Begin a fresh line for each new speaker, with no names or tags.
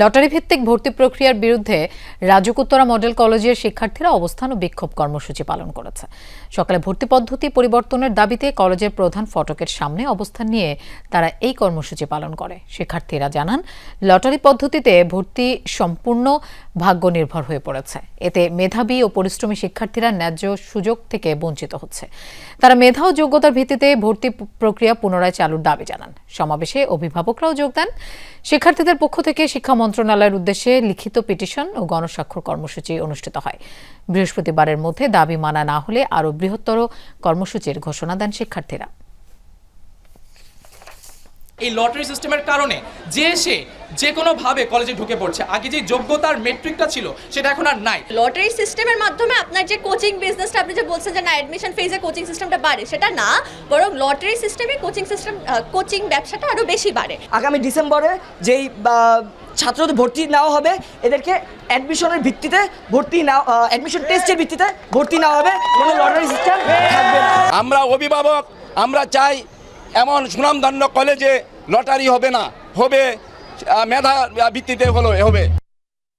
Lottery ভিত্তিক ভর্তি প্রক্রিয়ার বিরুদ্ধে রাজুকুত্তরা মডেল কলেজের শিক্ষার্থীরা অবস্থান ও বিক্ষোভ কর্মসূচি পালন করেছে। সকালে ভর্তি পদ্ধতি পরিবর্তনের দাবিতে কলেজের প্রধান ফটকের সামনে অবস্থান নিয়ে তারা এই কর্মসূচি পালন করে। শিক্ষার্থীরা জানান, লটারি পদ্ধতিতে ভর্তি সম্পূর্ণ ভাগ্য নির্ভর হয়ে পড়েছে। এতে মেধাবী ও পরিশ্রমী শিক্ষার্থীরা ন্যায্য সুযোগ থেকে বঞ্চিত হচ্ছে। তারা মেধা ও যোগ্যতার ভিত্তিতে ভর্তি প্রক্রিয়া পুনরায় চালুর দাবি জানান। সমাবেশে অভিভাবকরাও যোগ দেন। শিক্ষার্থীদের পক্ষ থেকে শিক্ষা মন্ত্রণালয়ের উদ্দেশ্যে লিখিত পিটিশন ও গণস্বাক্ষর কর্মসূচি অনুষ্ঠিত হয়। বৃহস্পতিবারের মধ্যে দাবি মানা না হলে আরও বৃহত্তর কর্মসূচির ঘোষণা দেন শিক্ষার্থীরা।
এই লটারি সিস্টেমের কারণে যে সে যে কোনোভাবে কলেজে ঢুকে পড়ছে। আগে যে যোগ্যতার মেট্রিকটা ছিল সেটা এখন আর নাই।
লটারি সিস্টেমের মাধ্যমে আপনার যে কোচিং বিজনেসটা আপনি যে বলছেন যে না অ্যাডমিশন ফেজে কোচিং সিস্টেমটা বাড়ে সেটা না বরং লটারি সিস্টেমে কোচিং সিস্টেম কোচিং ব্যবসাটা আরও বেশি বাড়ে।
আগামী ডিসেম্বরে যেই বা, ছাত্রদের ভর্তি নেওয়া হবে এদেরকে অ্যাডমিশনের ভিত্তিতে ভর্তি না অ্যাডমিশন টেস্টের ভিত্তিতে ভর্তি নেওয়া হবে কোনো লটারি সিস্টেম থাকবে না।
আমরা অভিভাবক আমরা চাই এমন সুনামধন্য কলেজে লটারি হবে না হবে মেধা ভিত্তিতে হলো হবে।